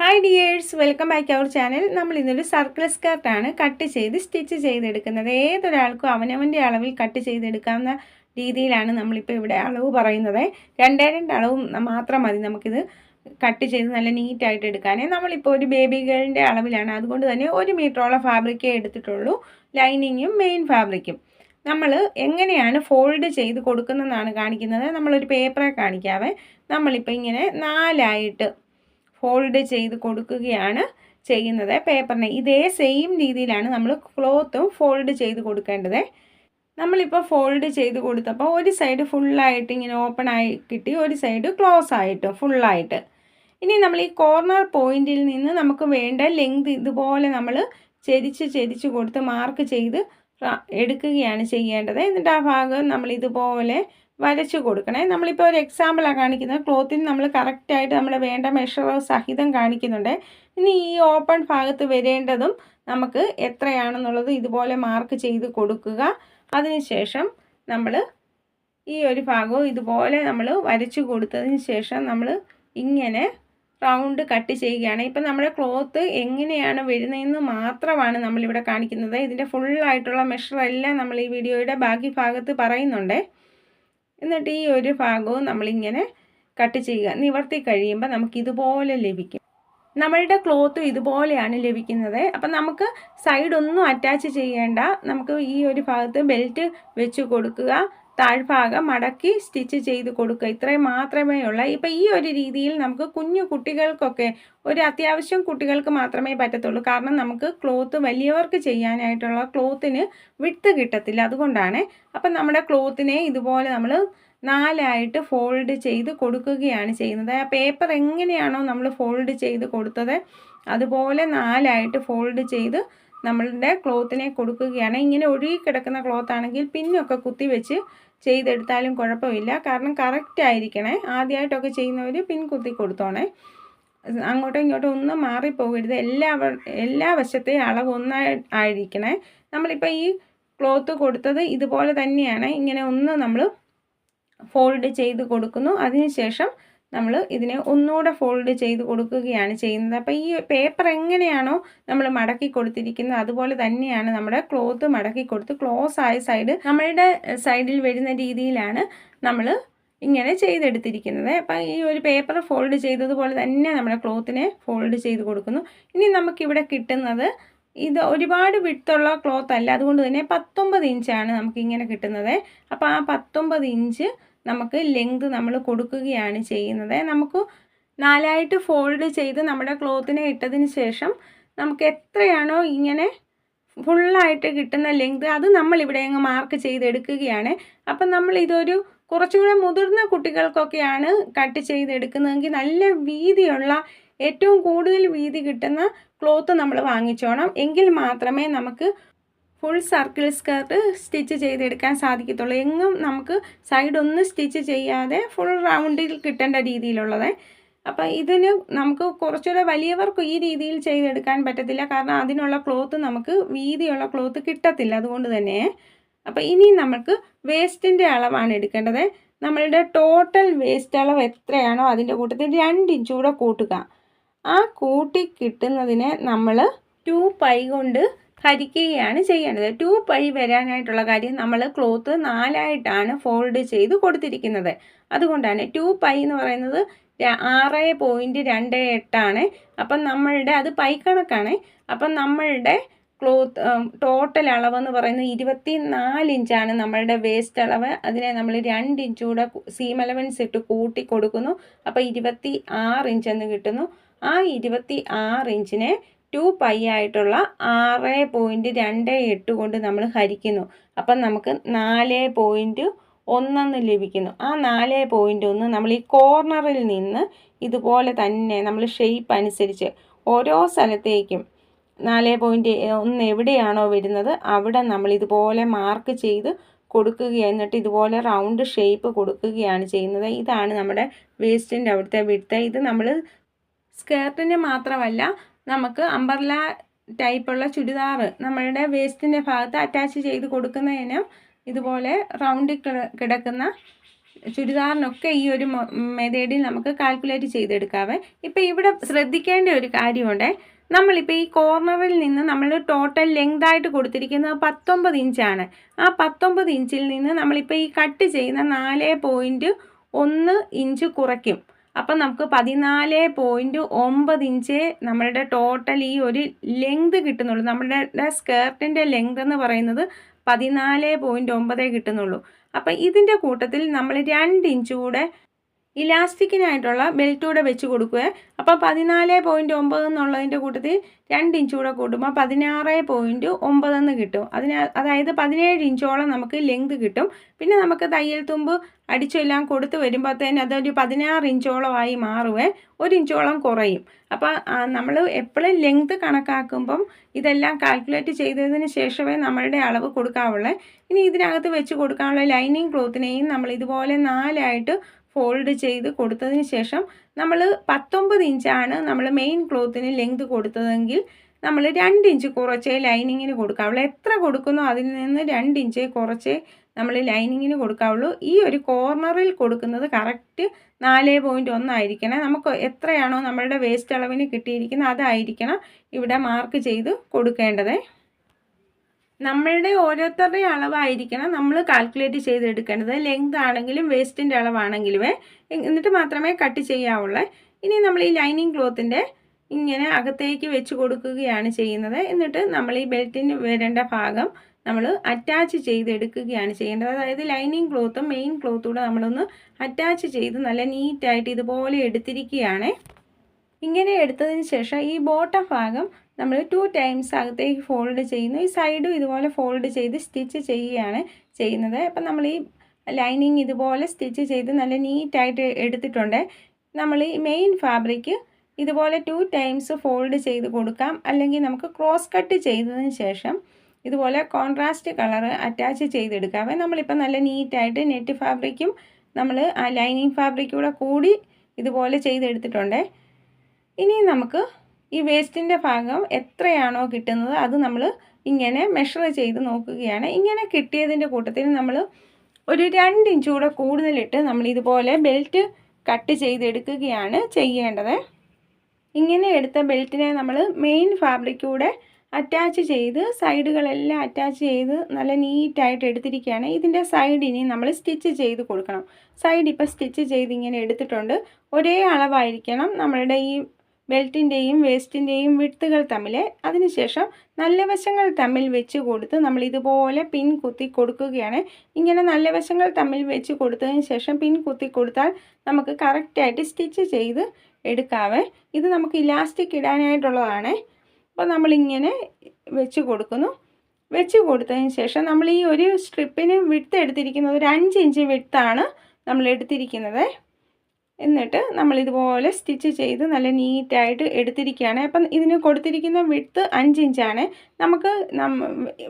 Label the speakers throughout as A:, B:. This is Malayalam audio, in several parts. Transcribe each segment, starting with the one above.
A: Hi dears welcome back our channel നമ്മൾ ഇന്നൊരു സർക്കിൾ സ്കർട്ടാണ് കട്ട് ചെയ്ത് സ്റ്റിച്ച് ചെയ്തെടുക്കുന്നത്. ഏതൊരാൾക്കും അവനവന്റെ അളവിൽ കട്ട് ചെയ്തെടുക്കാവുന്ന രീതിയിലാണ് നമ്മളിപ്പോൾ ഇവിടെ അളവ് പറയുന്നത്. രണ്ടേ രണ്ട് അളവ് മാത്രം മതി നമുക്കിത് കട്ട് ചെയ്ത് നല്ല നീറ്റായിട്ട് എടുക്കാനേ. നമ്മളിപ്പോൾ ഒരു ബേബി ഗേളിന്റെ അളവിലാണ്. അതുകൊണ്ട് തന്നെ ഒരു മീറ്ററോളം ഫാബ്രിക്കേ എടുത്തിട്ടുള്ളൂ. ലൈനിങ്ങും മെയിൻ ഫാബ്രിക്കും നമ്മൾ എങ്ങനെയാണ് ഫോൾഡ് ചെയ്ത് കൊടുക്കുന്നതെന്നാണ് കാണിക്കുന്നത്. നമ്മളൊരു പേപ്പറെ കാണിക്കാവേ. നമ്മളിപ്പോൾ ഇങ്ങനെ നാലായിട്ട് ഫോൾഡ് ചെയ്ത് കൊടുക്കുകയാണ് ചെയ്യുന്നത്. പേപ്പറിനെ ഇതേ സെയിം രീതിയിലാണ് നമ്മൾ ക്ലോത്തും ഫോൾഡ് ചെയ്ത് കൊടുക്കേണ്ടത്. നമ്മളിപ്പോൾ ഫോൾഡ് ചെയ്ത് കൊടുത്തപ്പോൾ ഒരു സൈഡ് ഫുള്ളായിട്ട് ഇങ്ങനെ ഓപ്പൺ ആയി കിട്ടി ഒരു സൈഡ് ക്ലോസ് ആയിട്ട് ഫുള്ളായിട്ട് ഇനി നമ്മൾ ഈ കോർണർ പോയിന്റിൽ നിന്ന് നമുക്ക് വേണ്ട ലെങ്ത് ഇതുപോലെ നമ്മൾ ചെരിച്ച് ചെരിച്ച് കൊടുത്ത് മാർക്ക് ചെയ്ത് എടുക്കുകയാണ് ചെയ്യേണ്ടത്. എന്നിട്ട് ആ ഭാഗം നമ്മൾ ഇതുപോലെ വരച്ചു കൊടുക്കണേ. നമ്മളിപ്പോൾ ഒരു എക്സാമ്പിളാണ് കാണിക്കുന്നത്. ക്ലോത്തിന് നമ്മൾ കറക്റ്റായിട്ട് നമ്മൾ വേണ്ട മെഷർ സഹിതം കാണിക്കുന്നുണ്ട്. ഇനി ഈ ഓപ്പൺ ഭാഗത്ത് വരേണ്ടതും നമുക്ക് എത്രയാണെന്നുള്ളത് ഇതുപോലെ മാർക്ക് ചെയ്ത് കൊടുക്കുക. അതിനുശേഷം നമ്മൾ ഈ ഒരു ഭാഗവും ഇതുപോലെ നമ്മൾ വരച്ചു കൊടുത്തതിന് ശേഷം നമ്മൾ ഇങ്ങനെ റൗണ്ട് കട്ട് ചെയ്യുകയാണ്. ഇപ്പം നമ്മുടെ ക്ലോത്ത് എങ്ങനെയാണ് വരുന്നതെന്ന് മാത്രമാണ് നമ്മളിവിടെ കാണിക്കുന്നത്. ഇതിന്റെ ഫുള്ളായിട്ടുള്ള മെഷറെല്ലാം നമ്മൾ ഈ വീഡിയോയുടെ ബാക്കി ഭാഗത്ത് പറയുന്നുണ്ട്. എന്നിട്ട് ഈ ഒരു ഭാഗവും നമ്മളിങ്ങനെ കട്ട് ചെയ്യുക. നിവർത്തി കഴിയുമ്പോൾ നമുക്ക് ഇതുപോലെ ലഭിക്കും. നമ്മളുടെ ക്ലോത്തും ഇതുപോലെയാണ് ലഭിക്കുന്നത്. അപ്പം നമുക്ക് സൈഡൊന്നും അറ്റാച്ച് ചെയ്യേണ്ട. നമുക്ക് ഈ ഒരു ഭാഗത്ത് ബെൽറ്റ് വെച്ച് കൊടുക്കുക. താഴ്ഭാഗം മടക്കി സ്റ്റിച്ച് ചെയ്ത് കൊടുക്കുക. ഇത്രയും മാത്രമേ ഉള്ളൂ. ഇപ്പം ഈ ഒരു രീതിയിൽ നമുക്ക് കുഞ്ഞു കുട്ടികൾക്കൊക്കെ ഒരു അത്യാവശ്യം കുട്ടികൾക്ക് മാത്രമേ പറ്റത്തുള്ളൂ. കാരണം നമുക്ക് ക്ലോത്ത് വലിയവർക്ക് ചെയ്യാനായിട്ടുള്ള ക്ലോത്തിന് വിട്ട് കിട്ടത്തില്ല അതുകൊണ്ടാണ്. അപ്പം നമ്മുടെ ക്ലോത്തിനെ ഇതുപോലെ നമ്മൾ നാലായിട്ട് ഫോൾഡ് ചെയ്ത് കൊടുക്കുകയാണ് ചെയ്യുന്നത്. ആ പേപ്പർ എങ്ങനെയാണോ നമ്മൾ ഫോൾഡ് ചെയ്ത് കൊടുത്തത് അതുപോലെ നാലായിട്ട് ഫോൾഡ് ചെയ്ത് നമ്മളുടെ ക്ലോത്തിനെ കൊടുക്കുകയാണ്. ഇങ്ങനെ ഒഴുകി കിടക്കുന്ന ക്ലോത്ത് ആണെങ്കിൽ പിന്നൊക്കെ കുത്തി വെച്ച് ചെയ്തെടുത്താലും കുഴപ്പമില്ല. കാരണം കറക്റ്റ് ആയിരിക്കണേ. ആദ്യമായിട്ടൊക്കെ ചെയ്യുന്നവർ പിൻ കുത്തി കൊടുത്തോണേ. അങ്ങോട്ടും ഇങ്ങോട്ടും ഒന്നും മാറിപ്പോകരുത്. എല്ലാ എല്ലാ വശത്തെയും അളവ് ഒന്നായി ആയിരിക്കണേ. നമ്മളിപ്പോൾ ഈ ക്ലോത്ത് കൊടുത്തത് ഇതുപോലെ തന്നെയാണ്. ഇങ്ങനെ ഒന്ന് നമ്മൾ ഫോൾഡ് ചെയ്ത് കൊടുക്കുന്നു. അതിനുശേഷം നമ്മൾ ഇതിനെ ഒന്നുകൂടെ ഫോൾഡ് ചെയ്ത് കൊടുക്കുകയാണ് ചെയ്യുന്നത്. അപ്പോൾ ഈ പേപ്പർ എങ്ങനെയാണോ നമ്മൾ മടക്കി കൊടുത്തിരിക്കുന്നത് അതുപോലെ തന്നെയാണ് നമ്മുടെ ക്ലോത്ത് മടക്കി കൊടുത്ത് ക്ലോസ് ആയ സൈഡ് നമ്മളുടെ സൈഡിൽ വരുന്ന രീതിയിലാണ് നമ്മൾ ഇങ്ങനെ ചെയ്തെടുത്തിരിക്കുന്നത്. അപ്പം ഈ ഒരു പേപ്പർ ഫോൾഡ് ചെയ്തതുപോലെ തന്നെ നമ്മുടെ ക്ലോത്തിനെ ഫോൾഡ് ചെയ്ത് കൊടുക്കുന്നു. ഇനി നമുക്കിവിടെ കിട്ടുന്നത് ഇത് ഒരുപാട് വിട്ടുള്ള ക്ലോത്ത് അല്ല. അതുകൊണ്ട് തന്നെ പത്തൊമ്പത് ഇഞ്ചാണ് നമുക്കിങ്ങനെ കിട്ടുന്നത്. അപ്പോൾ ആ പത്തൊമ്പത് ഇഞ്ച് നമുക്ക് ലെങ്ത് നമ്മൾ കൊടുക്കുകയാണ് ചെയ്യുന്നത്. നമുക്ക് നാലായിട്ട് ഫോൾഡ് ചെയ്ത് നമ്മുടെ ക്ലോത്തിനെ ഇട്ടതിന് ശേഷം നമുക്ക് എത്രയാണോ ഇങ്ങനെ ഫുള്ളായിട്ട് കിട്ടുന്ന ലെങ്ത് അത് നമ്മൾ ഇവിടെ അങ്ങ് മാർക്ക് ചെയ്തെടുക്കുകയാണ്. അപ്പം നമ്മൾ ഇതൊരു കുറച്ചുകൂടെ മുതിർന്ന കുട്ടികൾക്കൊക്കെയാണ് കട്ട് ചെയ്തെടുക്കുന്നതെങ്കിൽ നല്ല വീതിയുള്ള ഏറ്റവും കൂടുതൽ വീതി കിട്ടുന്ന ക്ലോത്ത് നമ്മൾ വാങ്ങിച്ചോണം. എങ്കിൽ മാത്രമേ നമുക്ക് ഫുൾ സർക്കിൾ സ്കേർട്ട് സ്റ്റിച്ച് ചെയ്തെടുക്കാൻ സാധിക്കത്തുള്ളൂ. എങ്ങും നമുക്ക് സൈഡ് ഒന്ന് സ്റ്റിച്ച് ചെയ്യാതെ ഫുൾ റൗണ്ടിൽ കിട്ടേണ്ട രീതിയിലുള്ളത്. അപ്പോൾ ഇതിന് നമുക്ക് കുറച്ചുകൂടെ വലിയവർക്ക് ഈ രീതിയിൽ ചെയ്തെടുക്കാൻ പറ്റത്തില്ല. കാരണം അതിനുള്ള ക്ലോത്ത് നമുക്ക് വീതിയുള്ള ക്ലോത്ത് കിട്ടത്തില്ല അതുകൊണ്ട് തന്നെ. അപ്പോൾ ഇനി നമുക്ക് വേസ്റ്റിന്റെ അളവാണ് എടുക്കേണ്ടത്. നമ്മളുടെ ടോട്ടൽ വേസ്റ്റ് അളവ് എത്രയാണോ അതിന്റെ കൂട്ടത്തിൽ രണ്ട് ഇഞ്ച് കൂടെ കൂട്ടുക. ആ കൂട്ടി കിട്ടുന്നതിനെ നമ്മൾ ടു പൈ കൊണ്ട് ഹരിക്കുകയാണ് ചെയ്യേണ്ടത്. ടു പൈ വരാനായിട്ടുള്ള കാര്യം നമ്മൾ ക്ലോത്ത് നാലായിട്ടാണ് ഫോൾഡ് ചെയ്ത് കൊടുത്തിരിക്കുന്നത്. അതുകൊണ്ടാണ് ടു പൈ എന്ന് പറയുന്നത് ആറ് പോയിന്റ് രണ്ട് എട്ടാണ്. അപ്പം നമ്മളുടെ അത് പൈ കണക്കാണ്. അപ്പം നമ്മളുടെ ക്ലോത്ത് ടോട്ടൽ അളവെന്ന് പറയുന്നത് ഇരുപത്തി നാല് ഇഞ്ചാണ്. നമ്മളുടെ വേസ്റ്റ് അളവ് അതിനെ നമ്മൾ രണ്ട് ഇഞ്ചൂടെ സീം അലവൻസ് ഇട്ട് കൂട്ടി കൊടുക്കുന്നു. അപ്പോൾ ഇരുപത്തി ആറ് ഇഞ്ച് എന്ന് കിട്ടുന്നു. ആ ഇരുപത്തി ആറ് ഇഞ്ചിനെ ടു പൈ ആയിട്ടുള്ള ആറ് പോയിന്റ് രണ്ട് എട്ട് കൊണ്ട് നമ്മൾ ഹരിക്കുന്നു. അപ്പം നമുക്ക് നാല് പോയിന്റ് ഒന്നെന്ന് ലഭിക്കുന്നു. ആ നാല് പോയിന്റ് ഒന്ന് നമ്മൾ ഈ കോർണറിൽ നിന്ന് ഇതുപോലെ തന്നെ നമ്മൾ ഷെയ്പ്പ് അനുസരിച്ച് ഓരോ സ്ഥലത്തേക്കും നാല് പോയിന്റ് ഒന്ന് എവിടെയാണോ വരുന്നത് അവിടെ നമ്മൾ ഇതുപോലെ മാർക്ക് ചെയ്ത് കൊടുക്കുക എന്നിട്ട് ഇതുപോലെ റൗണ്ട് ഷേപ്പ് കൊടുക്കുകയാണ് ചെയ്യുന്നത്. ഇതാണ് നമ്മുടെ വേസ്റ്റിന്റെ അവിടുത്തെ വിടുത്ത് ഇത് നമ്മൾ സ്കേർട്ടിന് മാത്രമല്ല നമുക്ക് അമ്പർല ടൈപ്പുള്ള ചുരിദാർ നമ്മളുടെ വേസ്റ്റിന്റെ ഭാഗത്ത് അറ്റാച്ച് ചെയ്ത് കൊടുക്കുന്നതിന് ഇതുപോലെ റൗണ്ടിൽ കിടക്കുന്ന ചുരിദാറിനൊക്കെ ഈ ഒരു മെതേഡിൽ നമുക്ക് കാൽക്കുലേറ്റ് ചെയ്തെടുക്കാവേ. ഇപ്പം ഇവിടെ ശ്രദ്ധിക്കേണ്ട ഒരു കാര്യമുണ്ട്. നമ്മളിപ്പോൾ ഈ കോർണറിൽ നിന്ന് നമ്മൾ ടോട്ടൽ ലെങ്ത് ആയിട്ട് കൊടുത്തിരിക്കുന്നത് പത്തൊമ്പത് ഇഞ്ചാണ് ആ പത്തൊമ്പത് ഇഞ്ചിൽ നിന്ന് നമ്മളിപ്പോൾ ഈ കട്ട് ചെയ്യുന്ന നാല് പോയിന്റ് ഒന്ന് ഇഞ്ച് കുറയ്ക്കും. അപ്പം നമുക്ക് പതിനാല് പോയിന്റ് ഒമ്പത് ഇഞ്ച് നമ്മളുടെ ടോട്ടൽ ഈ ഒരു ലെങ്ത് കിട്ടുന്നുള്ളൂ. നമ്മളുടെ സ്കേർട്ടിന്റെ ലെങ്ത് എന്ന് പറയുന്നത് പതിനാല് പോയിന്റ് ഒമ്പതേ കിട്ടുന്നുള്ളൂ. അപ്പം ഇതിന്റെ കൂട്ടത്തിൽ നമ്മൾ രണ്ട് ഇഞ്ച് കൂടെ ഇലാസ്റ്റിക്കിനായിട്ടുള്ള ബെൽറ്റ് കൂടെ വെച്ച് കൊടുക്കുക അപ്പോൾ പതിനാല് പോയിന്റ് ഒമ്പത് എന്നുള്ളതിന്റെ കൂട്ടത്തിൽ രണ്ട് ഇഞ്ച് കൂടെ കൂട്ടുമ്പോൾ പതിനാറ് പോയിന്റ് ഒമ്പതെന്ന് കിട്ടും. അതിന് അതായത് പതിനേഴ് ഇഞ്ചോളം നമുക്ക് ലെങ്ത് കിട്ടും. പിന്നെ നമുക്ക് തയ്യൽ തുമ്പ് അടിച്ചെല്ലാം കൊടുത്ത് വരുമ്പോഴത്തേന് അതൊരു പതിനാറ് ഇഞ്ചോളമായി മാറുവേ. ഒരു ഇഞ്ചോളം കുറയും. അപ്പോൾ നമ്മൾ എപ്പോഴും ലെങ്ത് കണക്കാക്കുമ്പം ഇതെല്ലാം കാൽക്കുലേറ്റ് ചെയ്തതിന് ശേഷമേ നമ്മളുടെ അളവ് കൊടുക്കാവുള്ളൂ. ഇനി ഇതിനകത്ത് വെച്ച് കൊടുക്കാനുള്ള ലൈനിങ് ക്ലോത്തിനെയും നമ്മൾ ഇതുപോലെ നാലായിട്ട് ഫോൾഡ് ചെയ്ത് കൊടുത്തതിന് ശേഷം നമ്മൾ പത്തൊമ്പത് ഇഞ്ചാണ് നമ്മൾ മെയിൻ ക്ലോത്തിന് ലെങ്ത് കൊടുത്തതെങ്കിൽ നമ്മൾ രണ്ട് ഇഞ്ച് കുറച്ചേ ലൈനിങ്ങിന് കൊടുക്കുക കൊടുക്കാവുള്ളൂ എത്ര കൊടുക്കുന്നു അതിൽ നിന്ന് രണ്ട് ഇഞ്ച് കുറച്ചേ നമ്മൾ ലൈനിങ്ങിന് കൊടുക്കാവുള്ളൂ. ഈ ഒരു കോർണറിൽ കൊടുക്കുന്നത് കറക്റ്റ് നാല് പോയിന്റ് ഒന്നായിരിക്കണം നമുക്ക് എത്രയാണോ നമ്മളുടെ വേസ്റ്റ് അളവിന് കിട്ടിയിരിക്കുന്നത് അതായിരിക്കണം ഇവിടെ മാർക്ക് ചെയ്ത് കൊടുക്കേണ്ടത്. നമ്മളുടെ ഓരോരുത്തരുടെ അളവായിരിക്കണം നമ്മൾ കാൽക്കുലേറ്റ് ചെയ്തെടുക്കേണ്ടത്. ലെങ്ത് ആണെങ്കിലും വേസ്റ്റിന്റെ അളവാണെങ്കിലും. എന്നിട്ട് മാത്രമേ കട്ട് ചെയ്യാവുള്ളൂ. ഇനി നമ്മൾ ഈ ലൈനിങ് ക്ലോത്തിന്റെ ഇങ്ങനെ അകത്തേക്ക് വെച്ച് കൊടുക്കുകയാണ് ചെയ്യുന്നത്. എന്നിട്ട് നമ്മൾ ഈ ബെൽറ്റിന് വരേണ്ട ഭാഗം നമ്മൾ അറ്റാച്ച് ചെയ്തെടുക്കുകയാണ് ചെയ്യേണ്ടത്. അതായത് ലൈനിങ് ക്ലോത്തും മെയിൻ ക്ലോത്തും കൂടെ നമ്മളൊന്ന് അറ്റാച്ച് ചെയ്ത് നല്ല നീറ്റായിട്ട് ഇതുപോലെ എടുത്തിരിക്കുകയാണ്. ഇങ്ങനെ എടുത്തതിന് ശേഷം ഈ ബോട്ടം ഭാഗം നമ്മൾ ടു ടൈംസ് അകത്തേക്ക് ഫോൾഡ് ചെയ്യുന്നു. ഈ സൈഡും ഇതുപോലെ ഫോൾഡ് ചെയ്ത് സ്റ്റിച്ച് ചെയ്യുകയാണ് ചെയ്യുന്നത്. അപ്പം നമ്മൾ ഈ ലൈനിങ് ഇതുപോലെ സ്റ്റിച്ച് ചെയ്ത് നല്ല നീറ്റായിട്ട് എടുത്തിട്ടുണ്ട്. നമ്മൾ ഈ മെയിൻ ഫാബ്രിക്ക് ഇതുപോലെ ടു ടൈംസ് ഫോൾഡ് ചെയ്ത് കൊടുക്കാം. അല്ലെങ്കിൽ നമുക്ക് ക്രോസ് കട്ട് ചെയ്തതിന് ശേഷം ഇതുപോലെ കോൺട്രാസ്റ്റ് കളർ അറ്റാച്ച് ചെയ്തെടുക്കാവേ നമ്മളിപ്പോൾ നല്ല നീറ്റായിട്ട് നെറ്റ് ഫാബ്രിക്കും നമ്മൾ ആ ലൈനിങ് ഫാബ്രിക്കൂടെ കൂടി ഇതുപോലെ ചെയ്തെടുത്തിട്ടുണ്ട്. ഇനി നമുക്ക് ഈ വേസ്റ്റിന്റെ ഭാഗം എത്രയാണോ കിട്ടുന്നത് അത് നമ്മൾ ഇങ്ങനെ മെഷർ ചെയ്ത് നോക്കുകയാണ്. ഇങ്ങനെ കിട്ടിയതിന്റെ കൂട്ടത്തിൽ നമ്മൾ ഒരു രണ്ട് ഇഞ്ച് കൂടെ കൂടുതലിട്ട് നമ്മൾ ഇതുപോലെ ബെൽറ്റ് കട്ട് ചെയ്തെടുക്കുകയാണ് ചെയ്യേണ്ടത്. ഇങ്ങനെ എടുത്ത ബെൽറ്റിനെ നമ്മൾ മെയിൻ ഫാബ്രിക്കൂടെ അറ്റാച്ച് ചെയ്ത് സൈഡുകളെല്ലാം അറ്റാച്ച് ചെയ്ത് നല്ല നീറ്റായിട്ട് എടുത്തിരിക്കുകയാണ്. ഇതിന്റെ സൈഡ് ഇനി നമ്മൾ സ്റ്റിച്ച് ചെയ്ത് കൊടുക്കണം. സൈഡ് ഇപ്പോൾ സ്റ്റിച്ച് ചെയ്ത് ഇങ്ങനെ എടുത്തിട്ടുണ്ട്. ഒരേ അളവായിരിക്കണം നമ്മളുടെ ഈ ബെൽറ്റിന്റെയും വേസ്റ്റിന്റെയും വിട്ടുകൾ തമ്മിൽ അതിനുശേഷം നല്ല വശങ്ങൾ തമ്മിൽ വെച്ച് കൊടുത്ത് നമ്മൾ ഇതുപോലെ പിൻ കുത്തി കൊടുക്കുകയാണ്. ഇങ്ങനെ നല്ല വശങ്ങൾ തമ്മിൽ വെച്ച് കൊടുത്തതിന് ശേഷം പിൻ കുത്തി കൊടുത്താൽ നമുക്ക് കറക്റ്റായിട്ട് സ്റ്റിച്ച് ചെയ്ത് എടുക്കാവേ. ഇത് നമുക്ക് ഇലാസ്റ്റിക് ഇടാനായിട്ടുള്ളതാണ്. അപ്പോൾ നമ്മളിങ്ങനെ വെച്ച് കൊടുക്കുന്നു. വെച്ച് കൊടുത്തതിന് ശേഷം നമ്മൾ ഈ ഒരു സ്ട്രിപ്പിന് വിട്ട് എടുത്തിരിക്കുന്നത് ഒരു അഞ്ച് ഇഞ്ച് വിട്ടാണ് നമ്മൾ എടുത്തിരിക്കുന്നത്. എന്നിട്ട് നമ്മൾ ഇതുപോലെ സ്റ്റിച്ച് ചെയ്ത് നല്ല നീറ്റായിട്ട് എടുത്തിരിക്കുകയാണ്. അപ്പം ഇതിന് കൊടുത്തിരിക്കുന്ന വിട്ത്ത് അഞ്ച് ഇഞ്ചാണ് നമുക്ക്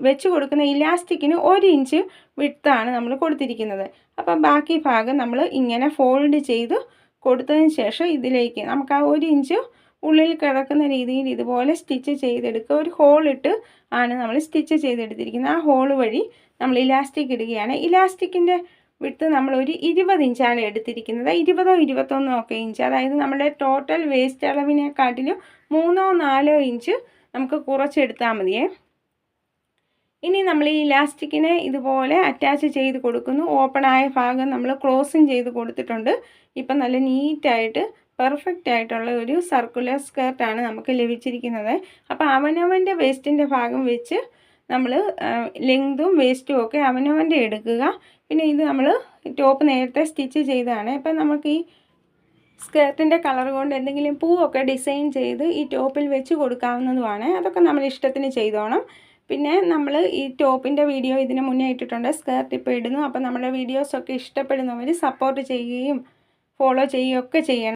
A: വെച്ച് കൊടുക്കുന്ന ഇലാസ്റ്റിക്കിന് ഒരു ഇഞ്ച് വിട്ത്താണ് നമ്മൾ കൊടുത്തിരിക്കുന്നത്. അപ്പം ബാക്കി ഭാഗം നമ്മൾ ഇങ്ങനെ ഫോൾഡ് ചെയ്ത് കൊടുത്തതിന് ശേഷം ഇതിലേക്ക് നമുക്ക് ആ ഒരു ഇഞ്ച് ഉള്ളിൽ കിടക്കുന്ന രീതിയിൽ ഇതുപോലെ സ്റ്റിച്ച് ചെയ്തെടുക്കുക. ഒരു ഹോളിട്ട് ആണ് നമ്മൾ സ്റ്റിച്ച് ചെയ്തെടുത്തിരിക്കുന്നത്. ആ ഹോൾ വഴി നമ്മൾ ഇലാസ്റ്റിക് ഇടുകയാണ്. ഇലാസ്റ്റിക്കിന്റെ വിട്ട് നമ്മൾ ഒരു ഇരുപത് ഇഞ്ചാണ് എടുത്തിരിക്കുന്നത്. ഇരുപതോ ഇരുപത്തൊന്നോ ഒക്കെ ഇഞ്ച്. അതായത് നമ്മുടെ ടോട്ടൽ വേസ്റ്റ് അളവിനെക്കാട്ടിലും മൂന്നോ നാലോ ഇഞ്ച് നമുക്ക് കുറച്ചെടുത്താൽ മതിയേ ഇനി നമ്മൾ ഈ ഇലാസ്റ്റിക്കിനെ ഇതുപോലെ അറ്റാച്ച് ചെയ്ത് കൊടുക്കുന്നു. ഓപ്പൺ ആയ ഭാഗം നമ്മൾ ക്ലോസിങ് ചെയ്ത് കൊടുത്തിട്ടുണ്ട്. ഇപ്പം നല്ല നീറ്റായിട്ട് പെർഫെക്റ്റ് ആയിട്ടുള്ള ഒരു സർക്കുലർ സ്കേർട്ടാണ് നമുക്ക് ലഭിച്ചിരിക്കുന്നത്. അപ്പോൾ അവനവന്റെ വേസ്റ്റിന്റെ ഭാഗം വെച്ച് നമ്മൾ ലെങ്തും വേസ്റ്റും ഒക്കെ അവനവന്റെ എടുക്കുക. പിന്നെ ഇത് നമ്മൾ ടോപ്പ് നേരത്തെ സ്റ്റിച്ച് ചെയ്തതാണ്. ഇപ്പം നമുക്ക് ഈ സ്കേർട്ടിന്റെ കളർ കൊണ്ട് എന്തെങ്കിലും പൂവൊക്കെ ഡിസൈൻ ചെയ്ത് ഈ ടോപ്പിൽ വെച്ച് കൊടുക്കാവുന്നതുമാണ്. അതൊക്കെ നമ്മൾ ഇഷ്ടത്തിന് ചെയ്തോണം. പിന്നെ നമ്മൾ ഈ ടോപ്പിന്റെ വീഡിയോ ഇതിന് മുന്നേ ഇട്ടിട്ടുണ്ട്. സ്കേർട്ട് ഇപ്പോൾ ഇടുന്നു. അപ്പോൾ നമ്മുടെ വീഡിയോസൊക്കെ ഇഷ്ടപ്പെടുന്നവർ സപ്പോർട്ട് ചെയ്യുകയും ഫോളോ ചെയ്യുകയൊക്കെ ചെയ്യണം.